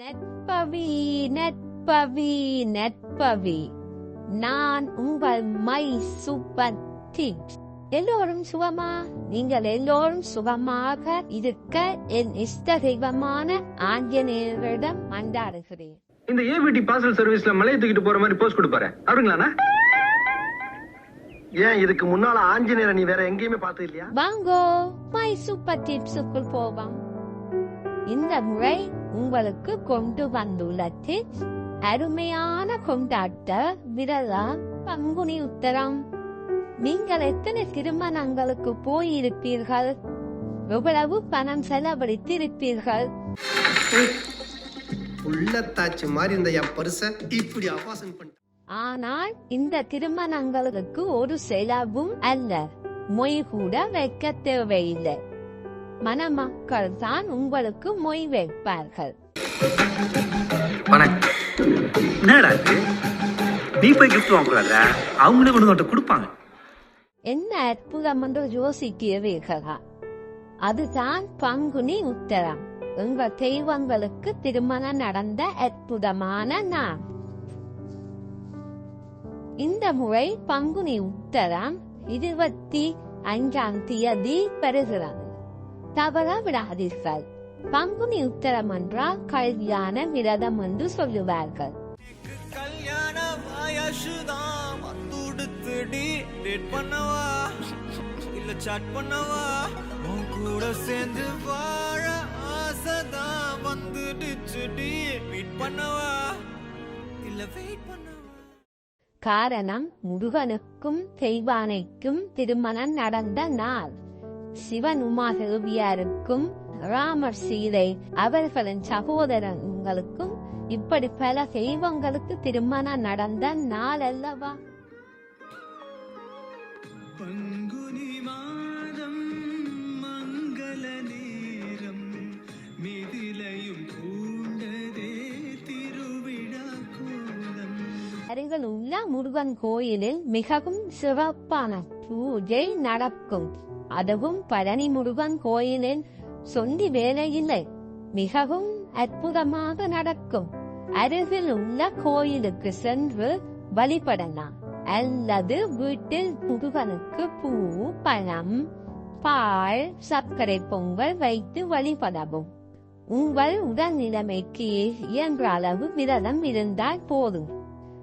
நட்பவி நட்பவி நட்பவி. நான் உங்கள் my super tips எல்லோரும் சுகமா? நீங்கள் எல்லோரும் சுகமாக இருக்க என் இஷ்ட தெய்வமான ஆஞ்சநேயரிடம் மன்றாடுகிறேன். இந்த ஏவிடி பார்சல் சர்வீஸ்ல மலையை தூக்கிட்டு போற மாதிரி போஸ்ட் கொடுப்பாரு அவருங்களாண்ணா ஏன் இதுக்கு முன்னால ஆஞ்சநேயரை நீ வேற எங்கேயுமே பார்த்தது இல்லையா வாங்கோ மை சூப்பர் டிப்ஸுக்குள் போவோம். இந்த முறை உங்களுக்கு கொண்டு வந்துள்ள டிப்ஸ் அருமையான கொண்டாட்ட விரதா பங்குனி உத்தரம். நீங்கள் எத்தனை திருமணங்களுக்கு போயிருப்பீர்கள்? எவ்வளவு பணம் செலவழித்திருப்பீர்கள்? உள்ளத்தாச்சு மாதிரி இந்த என் பரிச இப்படி பண்ணிட்ட ஆனால் இந்த திருமணங்களுக்கு ஒரு செலவும் அல்ல. மொய் கூட வைக்க தேவையில்லை. மணமக்கள் தான் உங்களுக்கு மொய் வைப்பார்கள். என்ன அற்புதம் என்று யோசிக்கிறீர்களா? அதுதான் பங்குனி உத்தரம். எங்கள் தெய்வங்களுக்கு திருமணம் நடந்த அற்புதமான நாள். இந்த முறை பங்குனி உத்தரம் இருபத்தி அஞ்சாம் தேதி வருகிறது. தவற விடாதீர்கள். பங்குனி உத்தரம் என்றால் கல்யாண விரதம் என்று சொல்லுவார்கள். காரணம் முருகனுக்கும் தெய்வானைக்கும் திருமணம் நடந்த நாள். சிவன் உமாதேவியாருக்கும் ராமர் சீதை அவர்களின் சகோதரங்களுக்கும் இப்படி பல தெய்வங்களுக்கு திருமணம் நடந்த நாள் அல்லவா பங்குனி மாதம் மங்கள நேரம் மிதிலையும் பூண்டதே திருவிழா கோலம் அருகில் உள்ள முருகன் கோயிலில் மிகவும் சிறப்பான பூஜை நடக்கும். அதுவும் பழனி முருகன் கோயிலின் சொந்தி வேலையில்லை. மிகவும் அற்புதமாக நடக்கும். அருகில் உள்ள கோயிலுக்கு சென்று வழிபடலாம். அல்லது வீட்டில் முருகனுக்கு பூ பழம் பால் சர்க்கரை பொங்கல் வைத்து வழிபடவும். உங்கள் உடல் நிலைமைக்கு இயன்ற அளவு விரதம் இருந்தால் போதும்.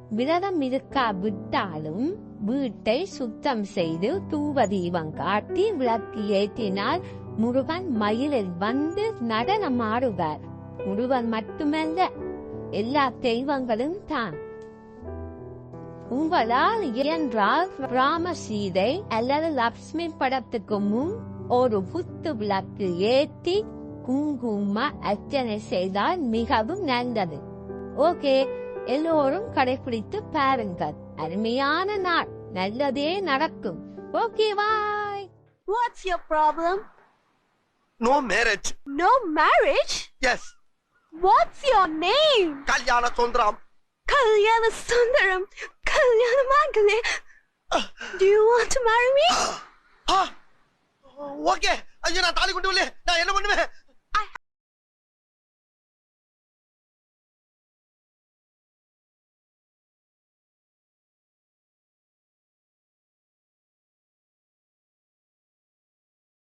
விரதம் இருக்காவிட்டாலும் வீட்டை சுத்தம் செய்து தூவ தீபம் காட்டி விளக்கு ஏற்றினால் முருகன் மயிலில் வந்து நடனமாடுவார். முருகன் மட்டுமல்ல எல்லா தெய்வங்களும் தான். உங்களால் இயன்றால் ராம சீதை அல்லது லக்ஷ்மி படத்துக்கு முன் ஒரு புத்து விளக்கு ஏற்றி குங்கும அர்ச்சனை செய்தால் மிகவும் நல்லது. ஓகே எல்லோரும் கடைபிடித்து பாருங்கள் அருமையான நாள் நல்லதே நடக்கும் okay bye What's your problem? No marriage No marriage? Yes What's your name? Kalyana Sundaram Kalyana Sundaram. Kalyana Mangale. Do you want to marry me? Okay ஐயோ நான் தாலி கொண்டு வரல நான் என்ன பண்ணுவேன்